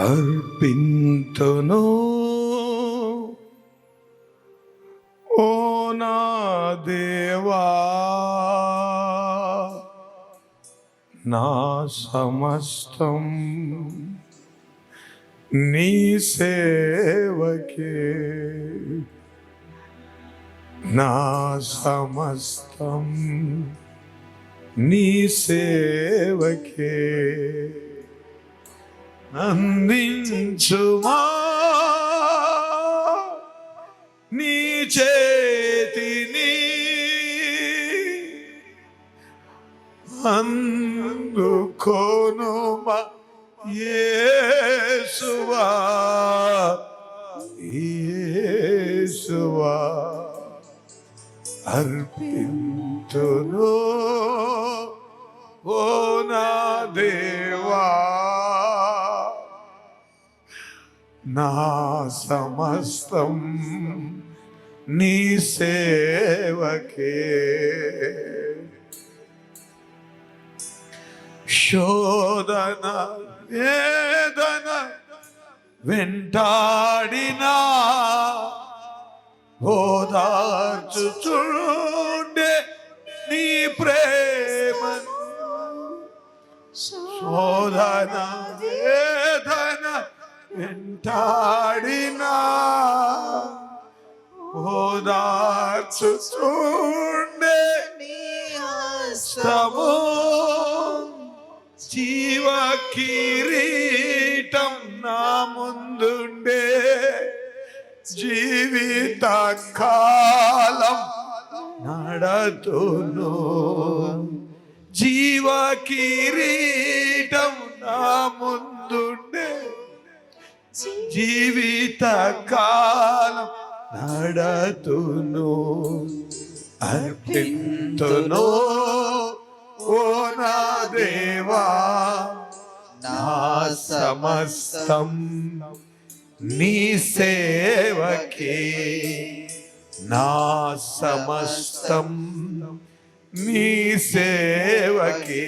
అర్పింతును. ఓ నా దేవా నా సమస్తం నీ సేవకే. నా సమస్తం నీ సేవకే. అందించుమా? నీ చేతిని అందుకోనుమా యేసువా? యేసువా అర్పింతును ఓ నా దేవా. నా సమస్తం నీ సేవకే. శోధన వేదన వెంటాడినా ఓదార్చుచుండే నీ ప్రేమ శోధన వేద వెంటాడినా? ఓదార్చుచుండే సమో జీవ కిరీటం నా ముందుండే జీవిత కాలం నడతును. జీవ కిరీటం నా ముందుండే జీవిత కాలం నడతును అర్పింతును. ఓ నా దేవా నా సమస్తం నీ సేవకే నా సమస్తం నీ సేవకే.